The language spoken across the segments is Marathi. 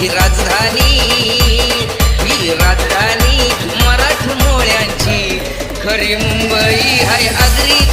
ही राजधानी. ही राजधानी मराठमोळ्यांची. खरी मुंबई हाय आगरी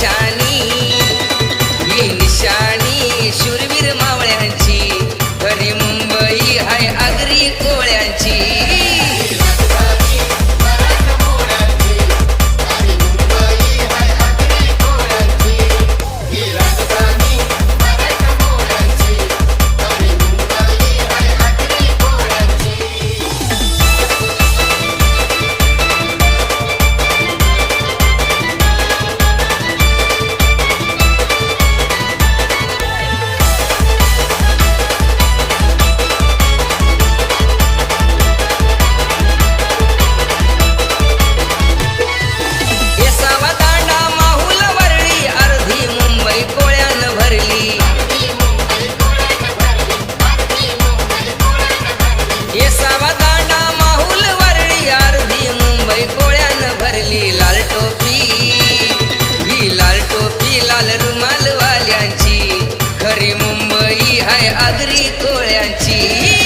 Shine. आगरी कोळ्यांची.